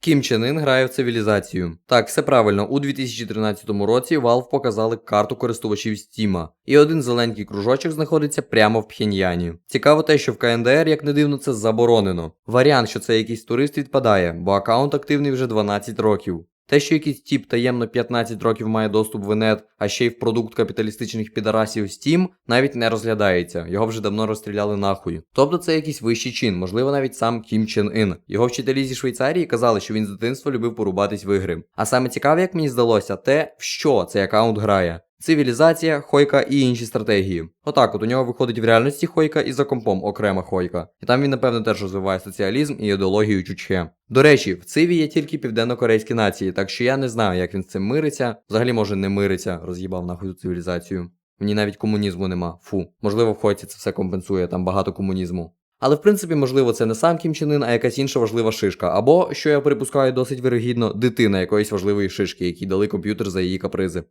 Кім Чен Ін грає в цивілізацію. Так, все правильно. У 2013 році Valve показали карту користувачів Steam, і один зеленький кружочок знаходиться прямо в Пхеньяні. Цікаво те, що в КНДР, як не дивно, це заборонено. Варіант, що це якийсь турист, відпадає, бо аккаунт активний вже 12 років. Те, що якийсь тіп таємно 15 років має доступ в інет, а ще й в продукт капіталістичних підарасів Steam, навіть не розглядається. Його вже давно розстріляли нахуй. Тобто це якийсь вищий чин, можливо, навіть сам Кім Чен Ін. Його вчителі зі Швейцарії казали, що він з дитинства любив порубатись в ігри. А саме цікаве, як мені здалося, те, в що цей аккаунт грає. Цивілізація, хойка і інші стратегії. Отак, от у нього виходить в реальності хойка і за компом окрема хойка. І там він, напевно, теж розвиває соціалізм і ідеологію чучхе. До речі, в циві є тільки південно-корейські нації, так що я не знаю, як він з цим мириться. Взагалі, може, не мириться, роз'їбав нахуй цивілізацію. В ній навіть комунізму нема. Фу. Можливо, в Хойці це все компенсує, там багато комунізму. Але в принципі, можливо, це не сам Кім Чен Ын, а якась інша важлива шишка. Або, що я припускаю досить вирогідно, дитина якоїсь важливої шишки, якій дали комп'ютер за її капризи.